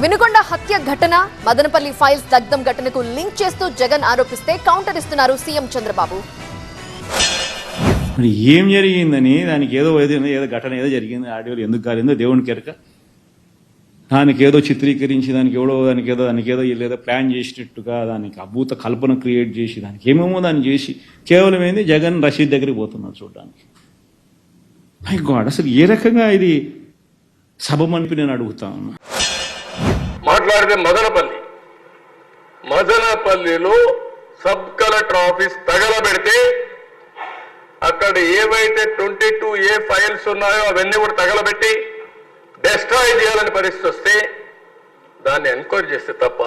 వినుకొండ హత్య ఘటన మదనపల్లి ఫైల్స్ దగ్ధం ఘటనకు లింక్ చేస్తూ జగన్ ఆరోపిస్తే కౌంటర్ ఇస్తున్నారు సీఎం చంద్రబాబు. మరి ఏం జరిగిందని దానికి ఏదో ఏదో ఏదో ఘటన ఏదో జరిగింది ఆడియోలు ఎందుకు కాలేదో దేవుని కెరక. దానికి ఏదో చిత్రీకరించి దానికి ఎవడో దానికి ఏదో దానికి ఏదో ఏదో ప్లాన్ చేసినట్టుగా దానికి అభూత కల్పన క్రియేట్ చేసి దానికి ఏమేమో దాన్ని చేసి కేవలం ఏంది జగన్ రషీద్ దగ్గరికి పోతున్నారు చూడడానికి. మై గాడ్ అసలు ఏ రకంగా ఇది సభమనిపి నేను అడుగుతా ఉన్నా. మాట్లాడితే మదనపల్లి. మదనపల్లిలో సబ్ కలెక్టర్ ఆఫీస్ తగలబెడితే అక్కడ ఏవైతే ట్వంటీ టూ ఏ ఫైల్స్ ఉన్నాయో అవన్నీ కూడా తగలబెట్టి డెస్ట్రాయ్ చేయాలని పరిస్థితి వస్తే దాన్ని ఎంక్వైరీ చేస్తే తప్ప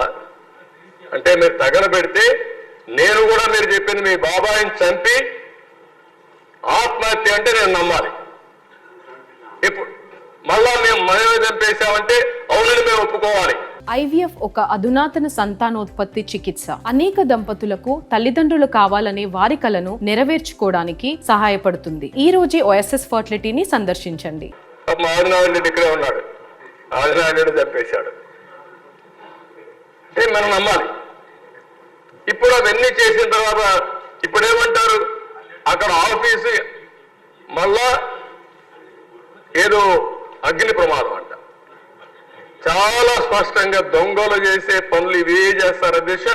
అంటే మీరు తగలబెడితే నేను కూడా మీరు చెప్పింది మీ బాబాయిని చంపి ఆత్మహత్య అంటే నేను నమ్మాలి. ఇప్పుడు మళ్ళా మేము మనమే చంపేశామంటే ఐవీఎఫ్ ఒక అధునాతన సంతానోత్పత్తి చికిత్స. అనేక దంపతులకు తల్లిదండ్రులు కావాలనే వారి కలను నెరవేర్చుకోవడానికి సహాయపడుతుంది. ఈ రోజే ఓఎస్ఎస్ ఫర్టిలిటీని సందర్శించండి. ఉన్నాడు. మనం నమ్మాలి. ఇప్పుడు అవన్నీ చేసిన తర్వాత ఇప్పుడు ఏమంటారు అక్కడ ఆఫీసు మళ్ళా ఏదో అగ్ని ప్రమాదం చాలా స్పష్టంగా దొంగలు చేసే పనులు ఇవే చేస్తారు అధ్యక్ష